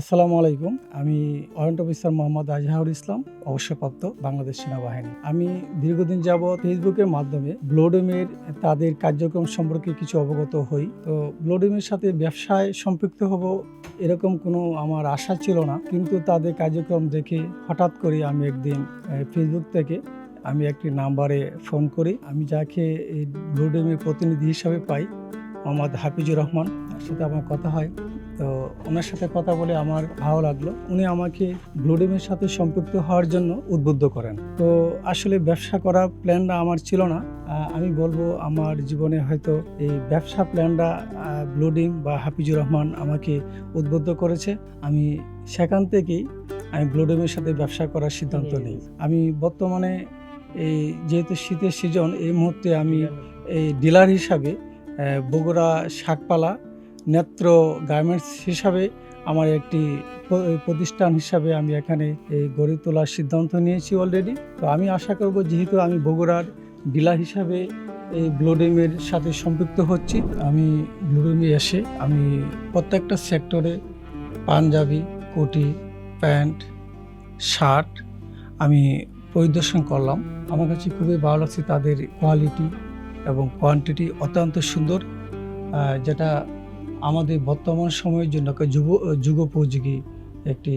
আসসালামু আলাইকুম। আমি ওয়ারেন্ট অফিসার মোহাম্মদ আজহারুল ইসলাম, অবসরপ্রাপ্ত বাংলাদেশ সেনাবাহিনী। আমি দীর্ঘদিন যাবৎ ফেসবুকের মাধ্যমে ব্লোডেমের তাদের কার্যক্রম সম্পর্কে কিছু অবগত হই। তো ব্লোডেমের সাথে ব্যবসায় সম্পৃক্ত হব এরকম কোনো আমার আশা ছিল না। কিন্তু তাদের কার্যক্রম দেখে হঠাৎ করে আমি একদিন ফেসবুক থেকে আমি একটি নাম্বারে ফোন করি। আমি যাকে এই ব্লোডেমের প্রতিনিধি হিসাবে পাই, মোহাম্মদ হাফিজুর রহমান। তার সাথে আমার কথা হয়। তো ওনার সাথে কথা বলে আমার ভালো লাগল। উনি আমাকে ব্লুডিমের সাথে সম্পৃক্ত হওয়ার জন্য উদ্বুদ্ধ করেন। তো আসলে ব্যবসা করার প্ল্যানটা আমার ছিল না। আমি বলব আমার জীবনে হয়তো এই ব্যবসা প্ল্যানটা ব্লুডিম বা হাফিজুর রহমান আমাকে উদ্বুদ্ধ করেছে। আমি সেখান থেকেই আমি ব্লুডিমের সাথে ব্যবসা করার সিদ্ধান্ত নিই। আমি বর্তমানে এই যেহেতু শীতের সিজন এই মুহূর্তে আমি এই ডিলার হিসাবে বগুড়া শাকপালা নেত্র গার্মেন্টস হিসাবে আমার একটি প্রতিষ্ঠান হিসাবে আমি এখানে এই গড়ে তোলার সিদ্ধান্ত নিয়েছি অলরেডি তো আমি আশা করব যেহেতু আমি বগুড়ার ডিলার হিসাবে এই ব্লুডেমের সাথে সম্পৃক্ত হচ্ছি, আমি ব্লোডিমে এসে আমি প্রত্যেকটা সেক্টরে পাঞ্জাবি, কোটি, প্যান্ট, শার্ট আমি পরিদর্শন করলাম। আমার কাছে খুবই ভালো লাগছে তাদের কোয়ালিটি এবং কোয়ান্টিটি অত্যন্ত সুন্দর যেটা আমাদের বর্তমান সময়ের জন্য যুব যুগোপযোগী একটি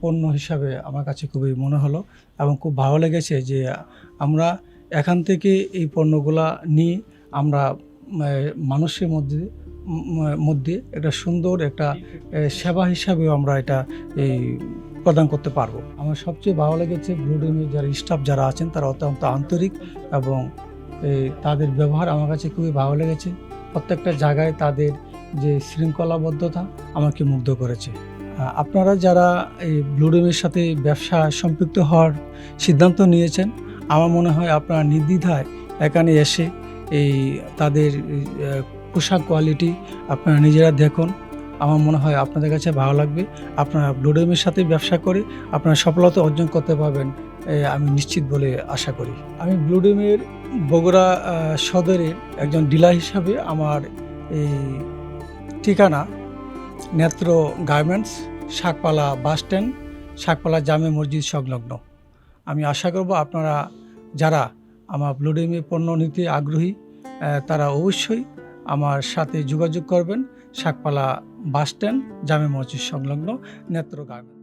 পণ্য হিসাবে আমার কাছে খুবই মনে হলো এবং খুব ভালো লেগেছে যে আমরা এখান থেকে এই পণ্যগুলা নিয়ে আমরা মানুষের মধ্যে মধ্যে একটা সুন্দর একটা সেবা হিসাবেও আমরা এটা এই প্রদান করতে পারব। আমার সবচেয়ে ভালো লেগেছে ব্লুডিমের যারা স্টাফ যারা আছেন তারা অত্যন্ত আন্তরিক এবং তাদের ব্যবহার আমার কাছে খুবই ভালো লেগেছে। প্রত্যেকটা জায়গায় তাদের যে শৃঙ্খলাবদ্ধতা আমাকে মুগ্ধ করেছে। আপনারা যারা এই ব্লুডিমের সাথে ব্যবসা সম্পৃক্ত হওয়ার সিদ্ধান্ত নিয়েছেন আমার মনে হয় আপনারা নির্দ্বিধায় এখানে এসে এই তাদের পোশাক কোয়ালিটি আপনারা নিজেরা দেখুন। আমার মনে হয় আপনাদের কাছে ভালো লাগবে। আপনারা ব্লুডিমের সাথে ব্যবসা করে আপনারা সফলতা অর্জন করতে পারবেন আমি নিশ্চিত বলে আশা করি। আমি ব্লুডিমের বগুড়া আহ, সদরের একজন ডিলার হিসাবে আমার এই ঠিকানা, নেত্র গার্মেন্টস, শাকপালা বাসস্ট্যান্ড শাকপালা জামে মসজিদ সংলগ্ন। আমি আশা করব আপনারা যারা আমার ব্লুডিমি পণ্য নিতে আগ্রহী তারা অবশ্যই আমার সাথে যোগাযোগ করবেন। শাকপালা বাসস্ট্যান্ড জামে মসজিদ সংলগ্ন, নেত্র গার্মেন্টস।